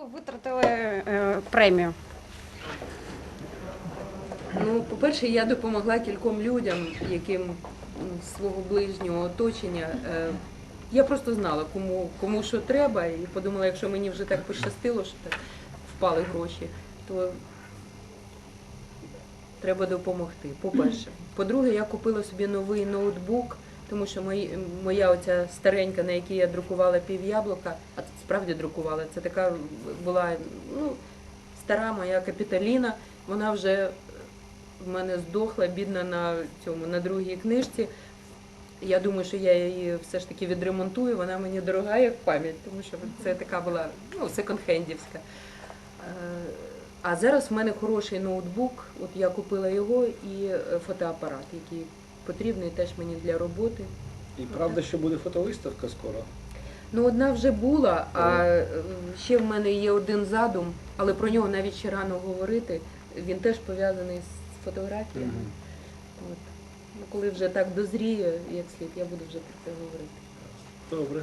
ви витратили е, премію? Ну, по-перше, я допомогла кільком людям, яким м, з свого ближнього оточення. е, Я просто знала, кому, кому що треба, і подумала, якщо мені вже так пощастило, що так впали гроші, то треба допомогти. По-перше. По-друге, я купила собі новий ноутбук, тому що мої, моя оця старенька, на якій я друкувала пів яблука, а справді друкувала, це така була ну, стара моя капіталіна, вона вже в мене здохла, бідна на цьому на другій книжці. Я думаю, що я її все ж таки відремонтую. Вона мені дорога як пам'ять, тому що це така була ну, секонд-хендівська. Е, А зараз в мене хороший ноутбук. От я купила його і е, фотоапарат, який потрібний теж мені для роботи. І правда, що буде фотовиставка скоро. Ну, одна вже була, а ще в мене є один задум, але про нього навіть ще рано говорити. Він теж пов'язаний з фотографіями. От. Ну, коли вже так дозріє, як слід, я буду вже про це говорити. Добре.